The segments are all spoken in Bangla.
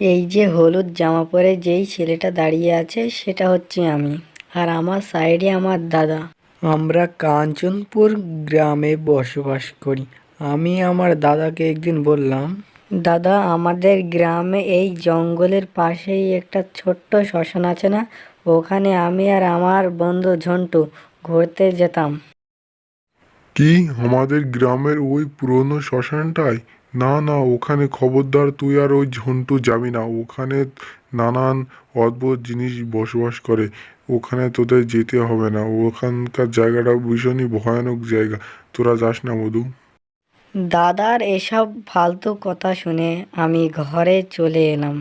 এই যে হলুদ জামা পরে যেই ছেলেটা দাঁড়িয়ে আছে সেটা হচ্ছে আমি। আর আমার সাইডে আমার দাদা। আমরা কাঞ্চনপুর গ্রামে বসবাস করি। আমি আমার দাদাকে একদিন বললাম দাদা আমাদের গ্রামে এই জঙ্গলের পাশেই একটা ছোট্ট শ্মশান আছে না? ওখানে আমি আর আমার বন্ধু ঝন্টু ঘুরতে যেতাম। কি? আমাদের গ্রামের ওই পুরনো শ্মশানটায়? না না, ওখানে খবরদার তুই আর ওই ঝন্টু যাবি না। ওখানে নানান অদ্ভুত জিনিস বসবাস করে। ওখানে তোদের যেতে হবে না। ওখানকার জায়গাটা ভীষণই ভয়ানক জায়গা। তোরা যাস না, মধু। দাদার এসব ফালতু কথা শুনে আমি ঘরে চলে এলাম।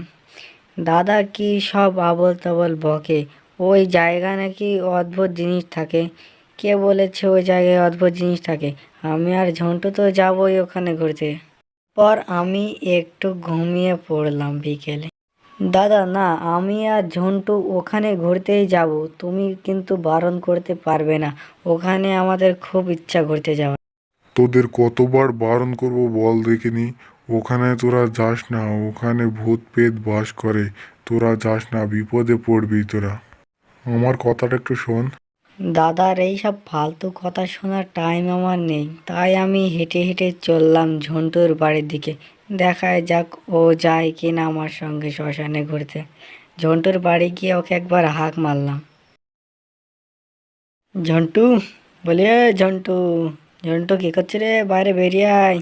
দাদা কি সব আবল তাবল বকে? ওই জায়গা নাকি অদ্ভুত জিনিস থাকে। কে বলেছে ওই জায়গায় অদ্ভুত জিনিস থাকে? আমি আর ঝন্টু তো যাবোই ওখানে ঘুরতে। পর আমি একটু ঘুমিয়ে পড়লাম বিকেলে। দাদা, না, আমি আর ঝন্টু ওখানে ঘুরতেই যাব। তুমি কিন্তু বারণ করতে পারবে না। ওখানে আমাদের খুব ইচ্ছা ঘুরতে যাওয়ার। তোদের কতবার বারণ করব বল দেখিনি? ওখানে তোরা যাস না। ওখানে ভূত পেত বাস করে। তোরা যাস না, বিপদে পড়বি তোরা। আমার কথাটা একটু শোন। দাদার এই সব ফালতু কথা শোনার টাইম আমার নেই। তাই আমি হেঁটে হেঁটে চললাম ঝন্টুর বাড়ির দিকে। দেখায় যাক ও যায় কি না আমার সঙ্গে শ্মশানে ঘুরতে। ঝন্টুর বাড়ি গিয়ে ওকে একবার হাঁক মারলাম। ঝন্টু, বলি "এ ঝন্টু ঝন্টু কি করছে রে? বাইরে বেরিয়ে আয়।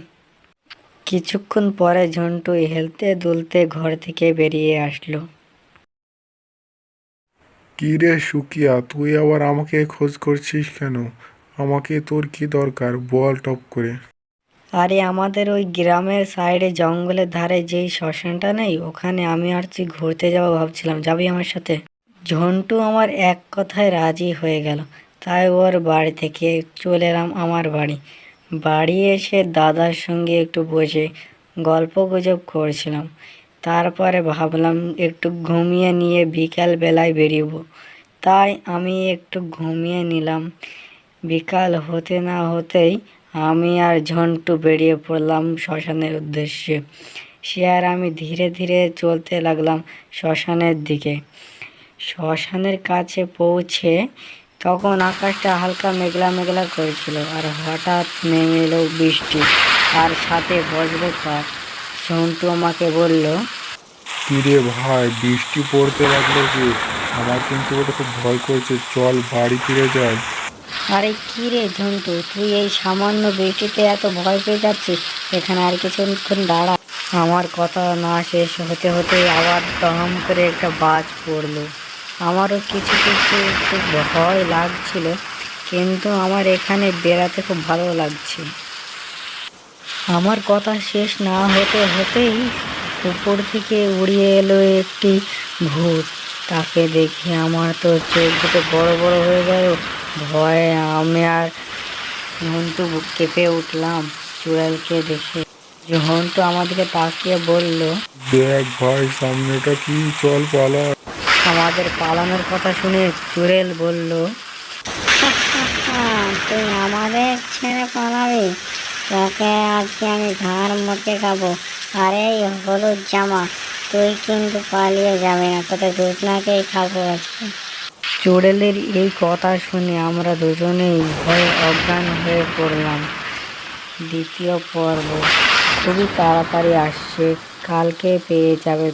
কিছুক্ষণ পরে ঝন্টু হেলতে দুলতে ঘর থেকে বেরিয়ে আসলো। কি রে সুকিয়া, তুই আবার আমাকে খোঁজ করছিস কেন? আমাকে তোর কি দরকার? বল টপ করে। আরে আমাদের ওই গ্রামের সাইডে জঙ্গলের ধারে যেই শ্মশানটা নেই, ওখানে আমি আর তুই ঘুরতে যাব ভাবছিলাম। যাবি আমার সাথে? ঝন্টু আমার এক কথায় রাজি হয়ে গেল। তাই ওর বাড়ি থেকে চলে এলাম আমার বাড়ি। বাড়ি এসে দাদার সঙ্গে একটু বসে গল্প গুজব করছিলাম। তারপরে ভাবলাম একটু ঘুমিয়ে নিয়ে বিকাল বেলায় বেরিয়েবো। তাই আমি একটু ঘুমিয়ে নিলাম। বিকাল হতে না হতেই আমি আর ঝন্টু বেরিয়ে পড়লাম শ্মশানের উদ্দেশ্যে। সে আর আমি ধীরে ধীরে চলতে লাগলাম শ্মশানের দিকে। শ্মশানের কাছে পৌঁছে তখন আকাশটা হালকা মেঘলা মেঘলা করেছিল আর হঠাৎ নেমে এলো বৃষ্টি আর সাথে বজ্রপাত ঝন্টু আমাকে বলল কি রে ভাই বৃষ্টি পড়তে লাগল যে। আমার কিন্তু ওটা খুব ভয় করছে। চল বাড়ি ফিরে যাই। আরে কি রে ঝন্টু তুই এই সামান্য বৃষ্টিতে এত ভয় পেয়ে যাচ্ছিস? এখানে আর কিছুক্ষণ দাঁড়া। আমার কথা না শেষ হতে হতে আবার দম করে একটা বাজ পড়ল। আমারও কিছু কিছু খুব ভয় লাগছিল কিন্তু আমার এখানে বেড়াতে খুব ভালো লাগছে। আমার কথা শেষ না হতে হতেই উপর থেকে উড়িয়ে এলো একটি ভূত। তাকে দেখে আমার তো চোখ দুটো বড় বড় হয়ে গেল। ভয়ে আমি আর ঝন্টু কেঁপে উঠলাম চুড়ালকে দেখে। ঝন্টু আমাদেরকে তাকিয়ে বলল দেখ ভাই সামনেটা কি চল পালা? আমাদের পালানোর কথা শুনে চুড়েল বলল তুই আমাদের ছেড়ে পালাবি? তোকে আজকে আমি ঘাড় মতে খাব। আর এই হলুদ জামা, তুই কিন্তু পালিয়ে যাবে না, তোকে দুজনাকেই খাব আজকে। চোরেলের এই কথা শুনে আমরা দুজনেই ভয়ে অজ্ঞান হয়ে পড়লাম। দ্বিতীয় পর্ব খুবই তাড়াতাড়ি আসছে, কালকে পেয়ে যাবে